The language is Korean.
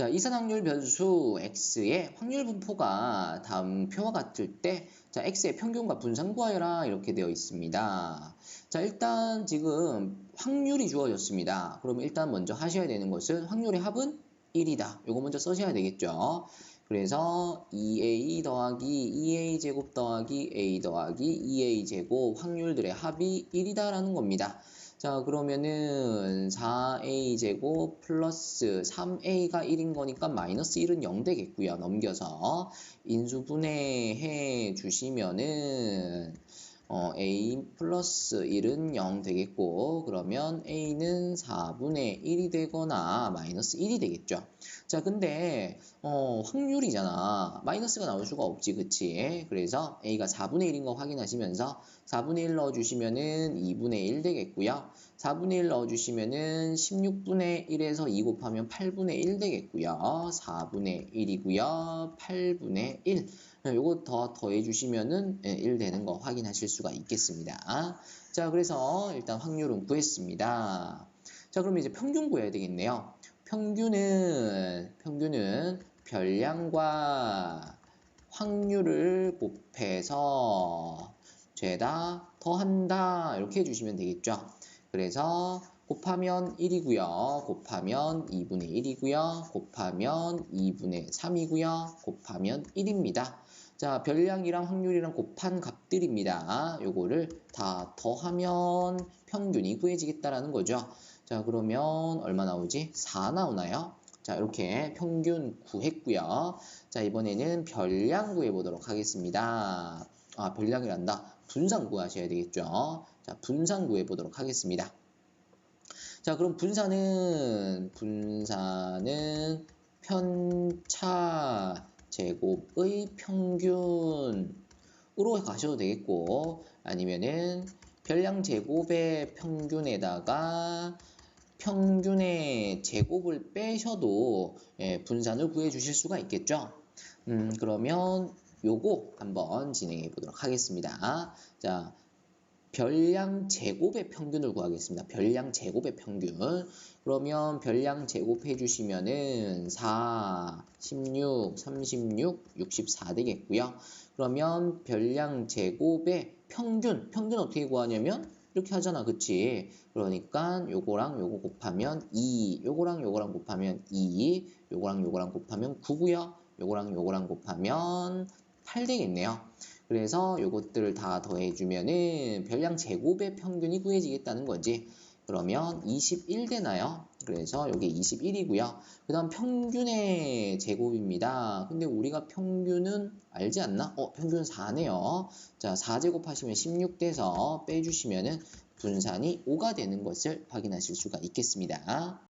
자, 이산 확률 변수 x의 확률 분포가 다음 표와 같을 때 자, x의 평균과 분산 구하여라 이렇게 되어 있습니다. 자, 일단 지금 확률이 주어졌습니다. 그러면 일단 먼저 하셔야 되는 것은 확률의 합은 1이다. 요거 먼저 써셔야 되겠죠. 그래서 2a 더하기 2a 제곱 더하기 a 더하기 2a 제곱 확률들의 합이 1이다라는 겁니다. 자 그러면은 4a 제곱 플러스 3a가 1인 거니까 마이너스 1은 0 되겠고요. 넘겨서 인수분해해 주시면은 어, a 플러스 1은 0 되겠고 그러면 a는 4분의 1이 되거나 마이너스 1이 되겠죠. 자 근데 어, 확률이잖아. 마이너스가 나올 수가 없지 그치? 그래서 a가 4분의 1인 거 확인하시면서 4분의 1 넣어주시면은 2분의 1 되겠고요. 4분의 1 넣어주시면은 16분의 1에서 2 곱하면 8분의 1 되겠고요. 4분의 1이고요. 8분의 1 요거 더 더해주시면은 1 예, 되는 거 확인하실 수가 있겠습니다. 자, 그래서 일단 확률은 구했습니다. 자, 그러면 이제 평균 구해야 되겠네요. 평균은, 평균은 별량과 확률을 곱해서 죄다 더한다. 이렇게 해주시면 되겠죠. 그래서 곱하면 1이고요. 곱하면 2분의 1이고요. 곱하면 2분의 3이고요. 곱하면 1입니다. 자, 별량이랑 확률이랑 곱한 값들입니다. 요거를 다 더하면 평균이 구해지겠다라는 거죠. 자, 그러면 얼마 나오지? 4 나오나요? 자, 이렇게 평균 구했고요. 자, 이번에는 별량 구해보도록 하겠습니다. 아, 별량이란다. 분산 구하셔야 되겠죠. 자, 분산 구해보도록 하겠습니다. 자, 그럼 분산은, 분산은 편차 제곱의 평균으로 가셔도 되겠고 아니면은 별량 제곱의 평균에다가 평균의 제곱을 빼셔도 예, 분산을 구해 주실 수가 있겠죠. 음, 그러면 요거 한번 진행해 보도록 하겠습니다. 자, 별량 제곱의 평균을 구하겠습니다. 별량 제곱의 평균. 그러면 별량 제곱해 주시면은 4, 16, 36, 64 되겠고요. 그러면 별량 제곱의 평균, 평균 어떻게 구하냐면 이렇게 하잖아. 그치? 그러니까 요거랑 요거 곱하면 2, 요거랑 요거랑 곱하면 2, 요거랑 요거랑 곱하면 9고요. 요거랑 요거랑 곱하면 8 되겠네요. 그래서 요것들을 다 더해주면은 별량 제곱의 평균이 구해지겠다는 거지. 그러면 21 되나요? 그래서 여기 21이고요. 그 다음 평균의 제곱입니다. 근데 우리가 평균은 알지 않나? 어, 평균 4네요. 자, 4제곱 하시면 16 돼서 빼주시면은 분산이 5가 되는 것을 확인하실 수가 있겠습니다.